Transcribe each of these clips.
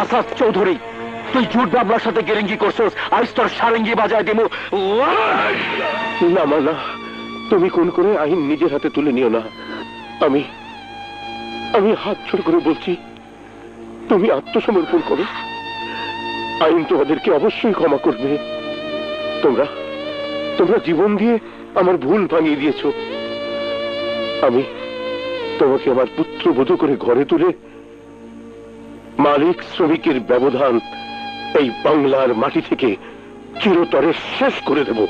আসাদ চৌধুরী, তুই জুট বাবলার সাথে গেরেঙ্গি করছস, আজ তোর সারেঙ্গি বাজায় দিমু। না, মা, না, তুমি কোন করে আইন নিজের হাতে তুলে নিও না। আমি আমি হাত ছোট করে বলছি, তুমি আত্মসমর্পণ করো। আইন তোমাদেরকে অবশ্যই ক্ষমা করবে। তোমরা তোমরা জীবন দিয়ে আমার ভুল ভাঙিয়ে দিয়েছ। আমি তোমাকে আমার পুত্র পুত্রবধূ করে ঘরে তুলে মালিক শ্রমিকের ব্যবধান এই বাংলার মাটি থেকে চিরতরে শেষ করে দেব।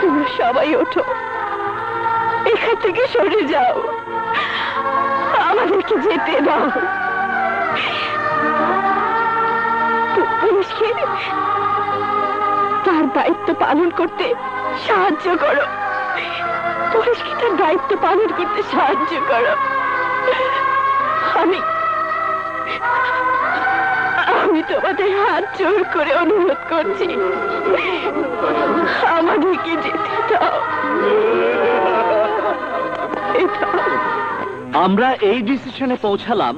তোমরা সবাই ওঠো। এখান থেকে সরে যাও। আমাদেরকে যেতে দাও। তার দায়িত্ব পালন করতে সাহায্য করো। পুলিশকে তার দায়িত্ব পালন করতে সাহায্য করো। তোমাদের হাত জোর করে অনুরোধ করছি। আমাদেরকে যেতে দাও। এটা আমরা এই ডিসিশনে পৌঁছালাম।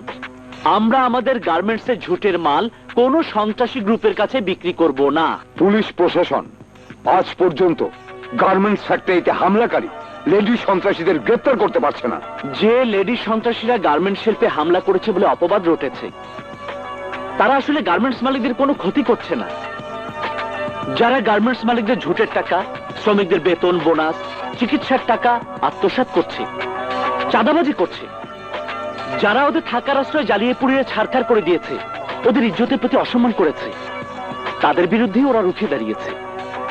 আমরা আমাদের গার্মেন্টসের ঝুটের মাল কোনো সন্ত্রাসী গ্রুপের কাছে বিক্রি করব না। পুলিশ প্রশাসন আজ পর্যন্ত গার্মেন্টস ফ্যাক্টরিতে হামলাকারী লেডি সন্ত্রাসীদের গ্রেপ্তার করতে পারছে না। যে লেডি সন্ত্রাসীরা গার্মেন্টস শিল্পে হামলা করেছে বলে অপবাদ রটেছে। তারা আসলে গার্মেন্টস মালিকদের কোনো ক্ষতি করছে না। যারা গার্মেন্টস মালিকদের ঝুটের টাকা শ্রমিকদের বেতন বোনাস চিকিৎসার টাকা আত্মসাৎ করছে চাঁদাবাজি করছে যারা ওদের থাকার আশ্রয় জ্বালিয়ে পুড়িয়ে ছাড়খাড় করে দিয়েছে ওদের ইজ্জতের প্রতি অসম্মান করেছে তাদের বিরুদ্ধেই ওরা রুখে দাঁড়িয়েছে।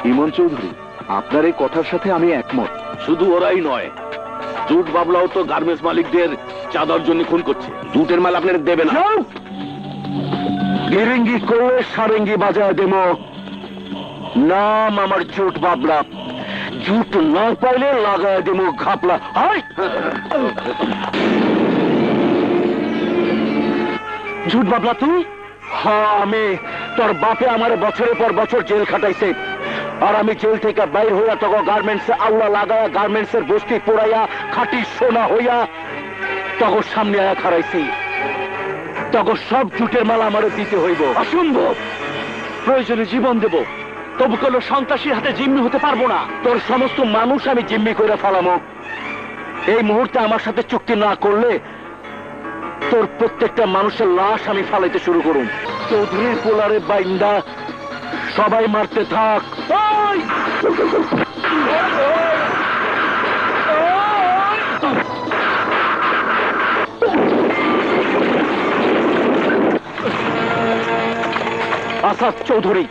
ইমন চৌধুরী আপনার এই কথার সাথে আমি একমত। শুধু ওরাই নয় জুট বাবলাও তো গার্মেন্টস মালিকদের চাঁদার জন্য খুন করছে। জুটের মাল আপনারা দেবে না। গেরেঙ্গি করলে সারেঙ্গি বাজায় দেব। নাম আমার জুট বাবলা। জুট না পাইলে লাগায় দেব ঘাপলা। ঝুট বাবলা, তুই? হ্যাঁ আমি। তোর বাপে আমার বছরের পর বছর জেল খাটাইছে। আর আমি জেল থেকে বাইর হইয়া তখন গার্মেন্টস আল্লাহ লাগায়া গার্মেন্টস এর বস্তি পোড়াইয়া, খাটি সোনা হইয়া তখন সামনে আয়া খারাইছি তখন সব জুটের মাল আমারে দিতে হইব। অসম্ভব! প্রয়োজনে জীবন দেব। তবু কোনো সন্ত্রাসীর হাতে জিম্মি হতে পারব না। তোর সমস্ত মানুষ আমি জিম্মি করে ফেলামো। এই মুহূর্তে আমার সাথে চুক্তি না করলে তোর প্রত্যেকটা মানুষের লাশ আমি ফালাইতে শুরু করুম। চৌধুরীর পোলারে বাইন্দা সবাই মারতে থাক। আসাদ চৌধুরী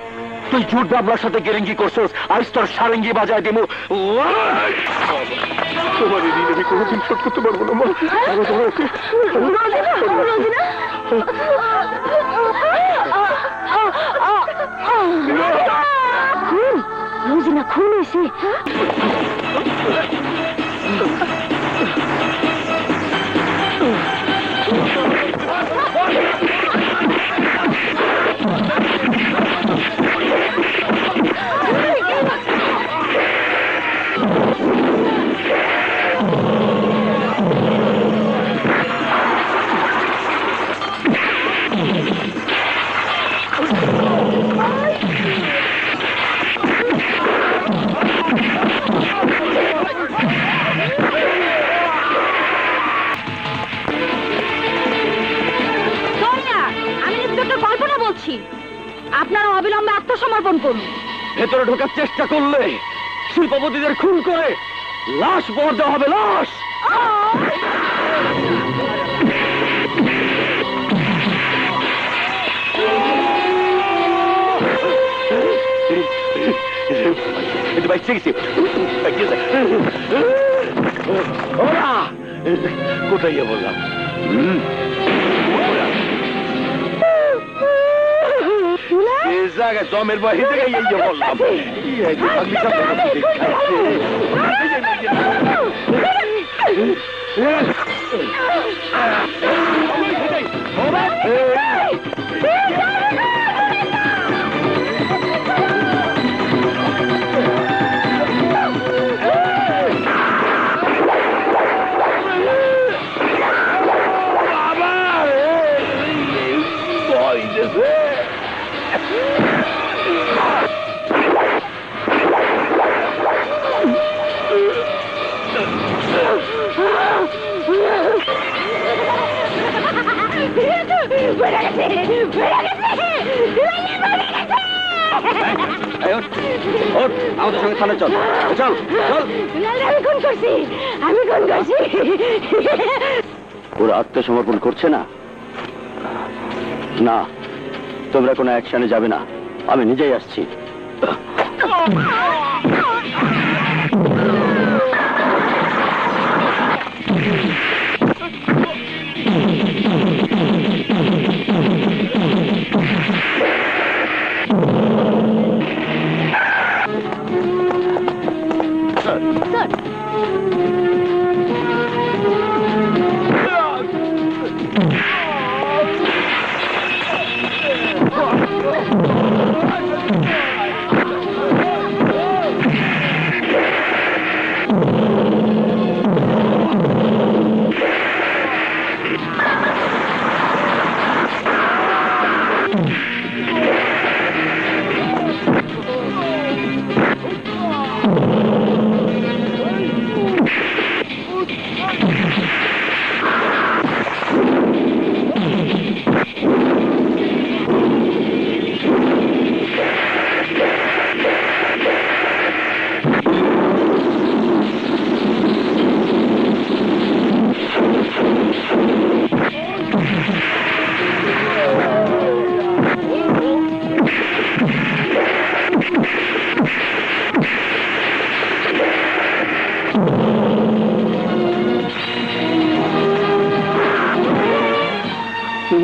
তুই জুট বাবলার সাথে গেরেঙ্গি করছস আজ তোর সারেঙ্গি বাজায় দিমু। তোমার এই ঋণ আমি কোনোদিন শোধ করতে পারব না মা। আমি তোমার ওকে। খুন। রোজিনা খুন হয়েছে। আত্মসমর্পণ ভেতরে ঢোকার চেষ্টা করলে শিল্পপতিদের খুন করে লাশ বর দেওয়া হবে, লাশ! কোথায় গিয়ে বললাম? জায়গায় জমের বাড়ি থেকে এই যে বললাম। সেটাই আমাদের সঙ্গে চল চল চল আমি কোন করছি আমি কোন করছি ওরা আত্মসমর্পণ করছে না? না, তোমরা কোনো অ্যাকশনে যাবে না। আমি নিজেই আসছি।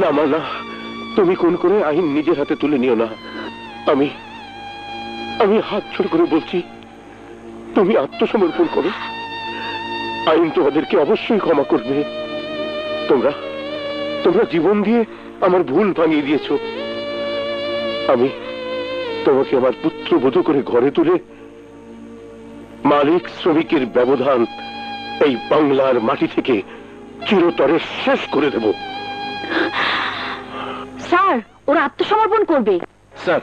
না মা না, তুমি কোন করে আইন নিজের হাতে তুলে নিও না। আমি আমি হাত ছোট করে বলছি, তুমি আত্মসমর্পণ করো। আইন তোমাদেরকে অবশ্যই ক্ষমা করবে। তোমরা তোমরা জীবন দিয়ে আমার ভুল ভাঙিয়ে দিয়েছ। আমি তোমাকে আমার পুত্র বধূ করে ঘরে তুলে মালিক শ্রমিকের ব্যবধান এই বাংলার মাটি থেকে চিরতরে শেষ করে দেবো। ওরা আত্মসমর্পণ করবে। স্যার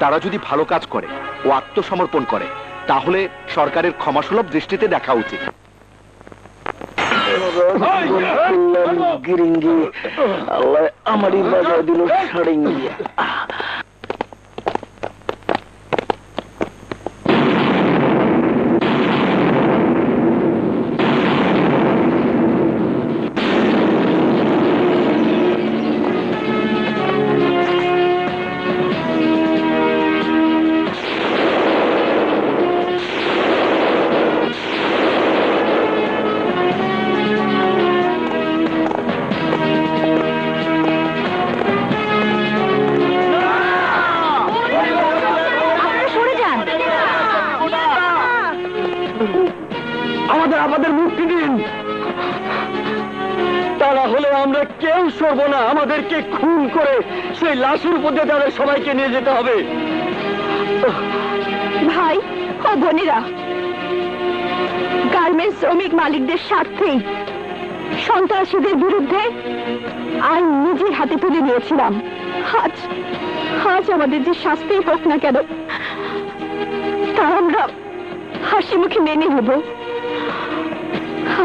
তারা যদি ভালো কাজ করে ও আত্মসমর্পণ করে তাহলে সরকারের ক্ষমাসুলভ দৃষ্টিতে দেখা উচিত। গিরিঙ্গি আল্লাহ আমারই বাজার দিল সাড়িঙ্গি আমাদের মুক্তি দিন। তারা হলে আমরা কেউ সরব না, আমাদেরকে খুন করে সেই লাশের উপর তাদের সবাইকে নিয়ে যেতে হবে। ভাই, ও বোনেরা গার্মেন্টস শ্রমিক মালিকদের স্বার্থেই সন্ত্রাসীদের বিরুদ্ধে আইন নিজের হাতে তুলে নিয়েছিলাম। আজ আজ আমাদের যে শাস্তি হোক না কেন, তা আমরা হাসি মুখে মেনে নেব।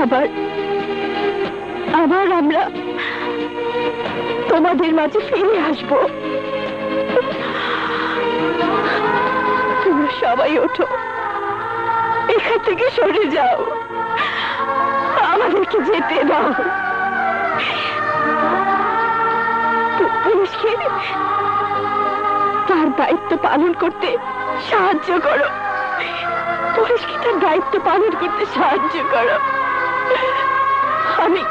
আবার আবার আমরা তোমাদের মাঝে ফিরে আসব। তোমরা সবাই ওঠো। এখান থেকে সরে যাও। আমাদেরকে যেতে দাও। পু- পুলিশকে তার দায়িত্ব পালন করতে সাহায্য করো। পুলিশকে তার দায়িত্ব পালন করতে সাহায্য করো। আমি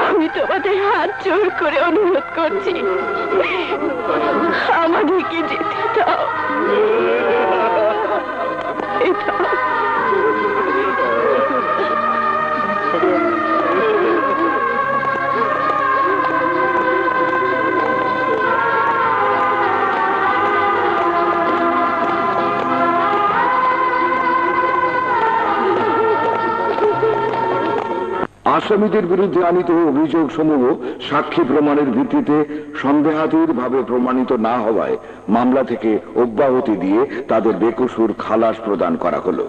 আমি তোমাদের হাত জোর করে অনুরোধ করছি। আমাদেরকে যেতে দাও। আসামিদের বিরুদ্ধে আনিত অভিযোগ সমূহ সাক্ষী প্রমাণের ভিত্তিতে সন্দেহাতীত ভাবে প্রমাণিত না হওয়ায় মামলা থেকে অব্যাহতি দিয়ে তাদের বেকসুর খালাস প্রদান করা হলো।